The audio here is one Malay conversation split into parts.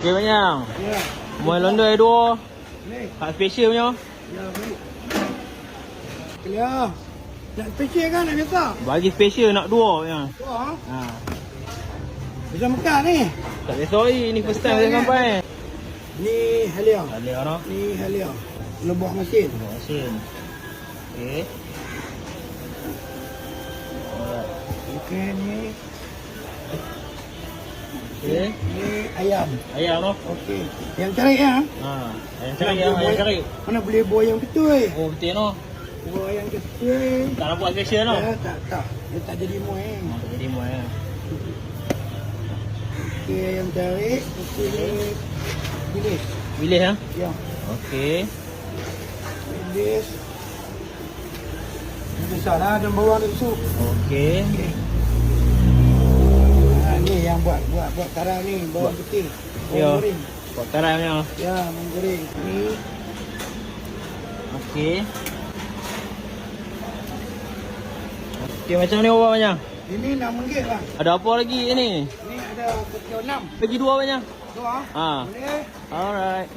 Okey banyak. Ya. Muai londa ada dua. Ni. Hak special punya. Ya, baik. Ya. Nak special kan nak biasa? Bagi special nak dua punya. Wah. Ha. Bisa makan ni. Tak boleh sorry ni first time saya sampai. Ni halia. Tak boleh orang. Ni halia. Lebuh mesin. Kasih. Okey. Alright. Okey ni. Okey. Ni ayam. Ayam tu. Okey. Yang cari ya. Ha. Ayam cari ya, ayam cari. Mana boleh buah yang betul? Oh betul tu. Buah yang betul. Tak nak buat special tu. Ya, tak, tak. Dia tak jadi muai. Ha, tak jadi muai ya. Okey, yang cari. Okey. Bilis. Bilis ya. Ya. Okey. Bilis. Ini besarlah dan bawang dan sup. Okey. Okey. Buat ni bawang putih. Bawang Ya. goreng. Buat karai punya. Ya, bawang goreng. Ni Okey. Okey macam ni orang banyak. ini nak menggit lah. Ada apa lagi ni? Ni ada kecil enam. Bagi dua banyak. Dua. Ha. Boleh. Alright.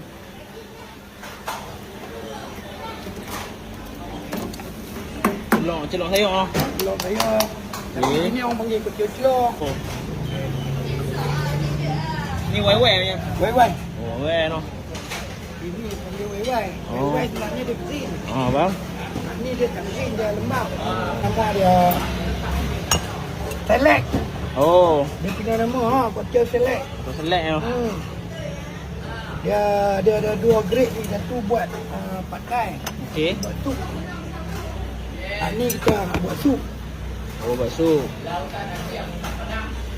Celok, celok sayur ah. Belum saya. Tapi Okey. ini orang panggil kecil celok. Oh. Ni wei-wei punya. Wai-wai. Oh, wei no. Ini panggil wai-wai. Oh. Wai-wai sebenarnya dia kecil. Ah, bang. Ini dia tak kecil, dia lembab. Nampak dia select. Oh, Dia punya nama ha, kecil select. tu selek tu. Hmm. Dia dia ada dua grade ni. Satu buat uh, pakai. Okey. Buat sup. Ah, ni kita buat sup. Oh, bakso.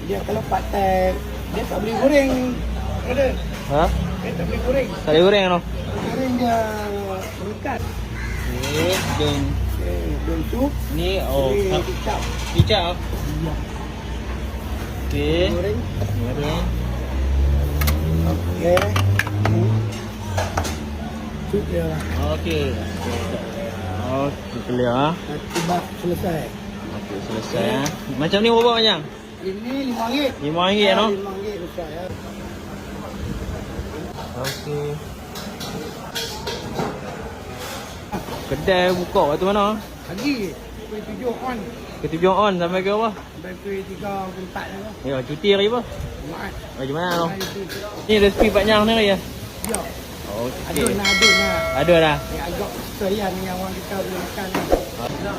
Dia kalau pakai, dia tak boleh goreng. Ada. Ha? Dia tak boleh goreng. Tak boleh goreng tu. Goreng dia mengikat. Okey, dan Eh, daun sup. ni oh, ha, kicap. kicap. Ya. Okey. Goreng. Goreng. Okey. Sup dia lah. Okey. Okey, clear ah. Dah tiba selesai. Okey, selesai ah. Macam ni berapa banyak? Ini RM5. RM5 no? RM5 besar ya. Okey. Kedai buka waktu mana? Pagi. Pukul 7 on. Ke tujuh on sampai ke apa? Sampai pukul 3 pukul 4 lah. Ya, cuti hari apa? Jumaat. Macam mana tu? Hari tu. Ni resipi panjang ni ya? Ya. Okey. Adun lah, adun lah. Ada dah. Yang agak susah yang yang orang kita boleh makan lah.